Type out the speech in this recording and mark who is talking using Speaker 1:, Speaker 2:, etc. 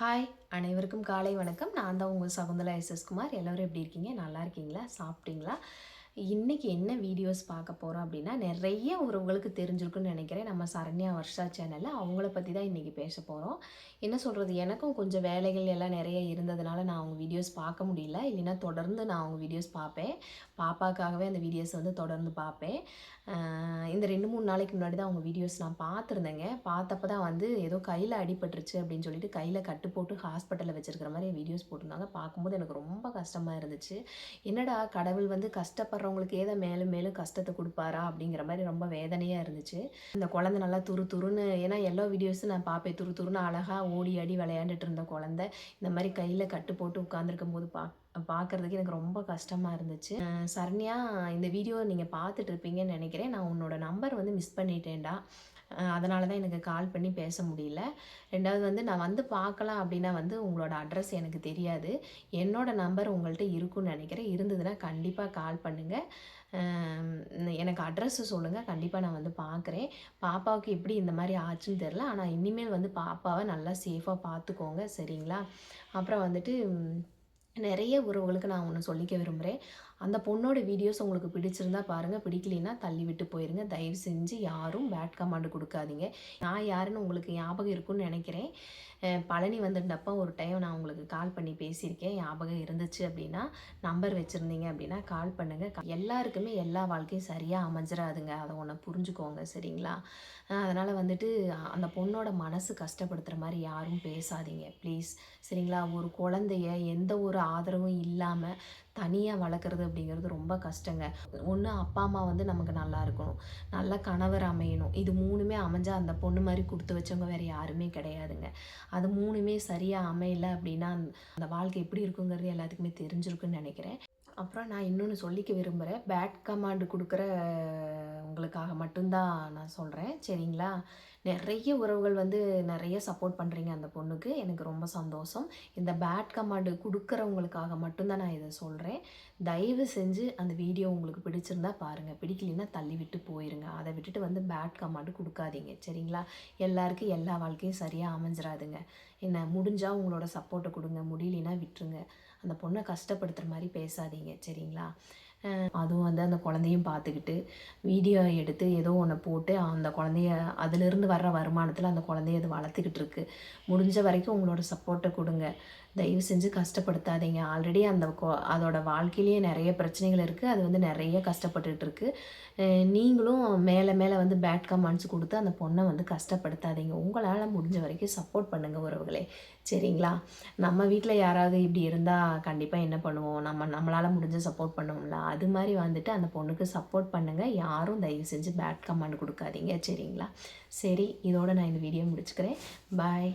Speaker 1: hi அனைவருக்கும் காலை வணக்கம் நான் தான் உங்கள் சகுந்தலா எஸ் எஸ் குமார் எல்லோரும் எப்படி இருக்கீங்க நல்லா இருக்கீங்களா சாப்பிட்டீங்களா இன்றைக்கி என்ன வீடியோஸ் பார்க்க போகிறோம் அப்படின்னா நிறைய உறவுகளுக்கு தெரிஞ்சிருக்குன்னு நினைக்கிறேன் நம்ம சரண்யா வர்ஷா சேனலில் அவங்கள பற்றி தான் இன்றைக்கி பேச போகிறோம் என்ன சொல்கிறது எனக்கும் கொஞ்சம் வேலைகள் எல்லாம் நிறைய இருந்ததுனால நான் அவங்க வீடியோஸ் பார்க்க முடியல இல்லைன்னா தொடர்ந்து நான் அவங்க வீடியோஸ் பார்ப்பேன் பாப்பாக்காகவே அந்த வீடியோஸ் வந்து தொடர்ந்து பார்ப்பேன் இந்த ரெண்டு மூணு நாளைக்கு முன்னாடி தான் அவங்க வீடியோஸ் நான் பார்த்துருந்தேங்க பார்த்தப்ப தான் வந்து ஏதோ கையில் அடிபட்டுருச்சு அப்படின்னு சொல்லிட்டு கையில் கட்டு போட்டு ஹாஸ்பிட்டலில் வச்சுருக்கிற மாதிரி வீடியோஸ் போட்டிருந்தாங்க பார்க்கும்போது எனக்கு ரொம்ப கஷ்டமாக இருந்துச்சு என்னடா கடவுள் வந்து கஷ்டப்படுற பார்க்குறவங்களுக்கு ஏதோ மேலும் மேலும் கஷ்டத்தை கொடுப்பாரா அப்படிங்கிற மாதிரி ரொம்ப வேதனையாக இருந்துச்சு இந்த குழந்தை நல்லா துரு துருன்னு ஏன்னா எல்லா வீடியோஸும் நான் பார்ப்பேன் துரு துருன்னு அழகாக ஓடி ஆடி விளையாண்டுட்டு இருந்த குழந்தை இந்த மாதிரி கையில் கட்டு போட்டு உட்காந்துருக்கும் போது பா பார்க்குறதுக்கு எனக்கு ரொம்ப கஷ்டமாக இருந்துச்சு சரண்யா இந்த வீடியோ நீங்கள் பார்த்துட்டு இருப்பீங்கன்னு நினைக்கிறேன் நான் உன்னோட நம்பர் வந்து மிஸ் பண்ணிட்டேன்டா அதனால தான் எனக்கு கால் பண்ணி பேச முடியல ரெண்டாவது வந்து நான் வந்து பார்க்கலாம் அப்படின்னா வந்து உங்களோட அட்ரஸ் எனக்கு தெரியாது என்னோட நம்பர் உங்கள்கிட்ட இருக்குன்னு நினைக்கிறேன் இருந்ததுன்னா கண்டிப்பாக கால் பண்ணுங்கள் எனக்கு அட்ரஸ் சொல்லுங்கள் கண்டிப்பாக நான் வந்து பார்க்குறேன் பாப்பாவுக்கு எப்படி இந்த மாதிரி ஆச்சுன்னு தெரில ஆனால் இனிமேல் வந்து பாப்பாவை நல்லா சேஃபாக பார்த்துக்கோங்க சரிங்களா அப்புறம் வந்துட்டு நிறைய உறவுகளுக்கு நான் ஒன்று சொல்லிக்க விரும்புகிறேன் அந்த பொண்ணோட வீடியோஸ் உங்களுக்கு பிடிச்சிருந்தா பாருங்கள் பிடிக்கலைன்னா தள்ளி விட்டு போயிருங்க தயவு செஞ்சு யாரும் பேட் கமாண்டு கொடுக்காதீங்க நான் யாருன்னு உங்களுக்கு ஞாபகம் இருக்குன்னு நினைக்கிறேன் பழனி வந்துட்டப்போ ஒரு டைம் நான் உங்களுக்கு கால் பண்ணி பேசியிருக்கேன் ஞாபகம் இருந்துச்சு அப்படின்னா நம்பர் வச்சுருந்தீங்க அப்படின்னா கால் பண்ணுங்கள் எல்லாருக்குமே எல்லா வாழ்க்கையும் சரியாக அமைஞ்சிடாதுங்க அதை ஒன்று புரிஞ்சுக்கோங்க சரிங்களா அதனால் வந்துட்டு அந்த பொண்ணோட மனசு கஷ்டப்படுத்துகிற மாதிரி யாரும் பேசாதீங்க ப்ளீஸ் சரிங்களா ஒரு குழந்தைய எந்த ஒரு ஆதரவும் இல்லாமல் தனியாக வளர்க்குறது அப்படிங்கிறது ரொம்ப கஷ்டங்க ஒன்று அப்பா அம்மா வந்து நமக்கு நல்லா இருக்கணும் நல்ல கணவர் அமையணும் இது மூணுமே அமைஞ்சால் அந்த பொண்ணு மாதிரி கொடுத்து வச்சவங்க வேறு யாருமே கிடையாதுங்க அது மூணுமே சரியாக அமையல அப்படின்னா அந்த வாழ்க்கை எப்படி இருக்குங்கிறது எல்லாத்துக்குமே தெரிஞ்சிருக்குன்னு நினைக்கிறேன் அப்புறம் நான் இன்னொன்று சொல்லிக்க விரும்புகிறேன் பேட் கமாண்டு கொடுக்குற உங்களுக்காக மட்டும்தான் நான் சொல்கிறேன் சரிங்களா நிறைய உறவுகள் வந்து நிறைய சப்போர்ட் பண்ணுறீங்க அந்த பொண்ணுக்கு எனக்கு ரொம்ப சந்தோஷம் இந்த பேட் கமாண்டு கொடுக்குறவங்களுக்காக மட்டும்தான் நான் இதை சொல்கிறேன் தயவு செஞ்சு அந்த வீடியோ உங்களுக்கு பிடிச்சிருந்தா பாருங்கள் பிடிக்கலைன்னா தள்ளி விட்டு போயிருங்க அதை விட்டுட்டு வந்து பேட் கமாண்டு கொடுக்காதீங்க சரிங்களா எல்லாருக்கும் எல்லா வாழ்க்கையும் சரியாக அமைஞ்சிடாதுங்க என்ன முடிஞ்சால் உங்களோட சப்போர்ட்டை கொடுங்க முடியலைன்னா விட்டுருங்க அந்த பொண்ணை கஷ்டப்படுத்துகிற மாதிரி பேசாதீங்க சரிங்களா அதுவும் வந்து அந்த குழந்தையும் பார்த்துக்கிட்டு வீடியோ எடுத்து ஏதோ ஒன்று போட்டு அந்த குழந்தைய அதிலிருந்து வர்ற வருமானத்தில் அந்த குழந்தைய அது வளர்த்துக்கிட்டு இருக்கு முடிஞ்ச வரைக்கும் உங்களோட சப்போர்ட்டை கொடுங்க தயவு செஞ்சு கஷ்டப்படுத்தாதீங்க ஆல்ரெடி அந்த அதோட வாழ்க்கையிலேயே நிறைய பிரச்சனைகள் இருக்குது அது வந்து நிறைய கஷ்டப்பட்டுட்டு இருக்குது நீங்களும் மேலே மேலே வந்து பேட் கமெண்ட்ஸ் கொடுத்து அந்த பொண்ணை வந்து கஷ்டப்படுத்தாதீங்க உங்களால் முடிஞ்ச வரைக்கும் சப்போர்ட் பண்ணுங்கள் உறவுகளே சரிங்களா நம்ம வீட்டில் யாராவது இப்படி இருந்தால் கண்டிப்பாக என்ன பண்ணுவோம் நம்ம நம்மளால் முடிஞ்ச சப்போர்ட் பண்ணுவோம்ல அது மாதிரி வந்துட்டு அந்த பொண்ணுக்கு சப்போர்ட் பண்ணுங்கள் யாரும் தயவு செஞ்சு பேட் கமெண்ட் கொடுக்காதீங்க சரிங்களா சரி இதோட நான் இந்த வீடியோ முடிச்சுக்கிறேன் பாய்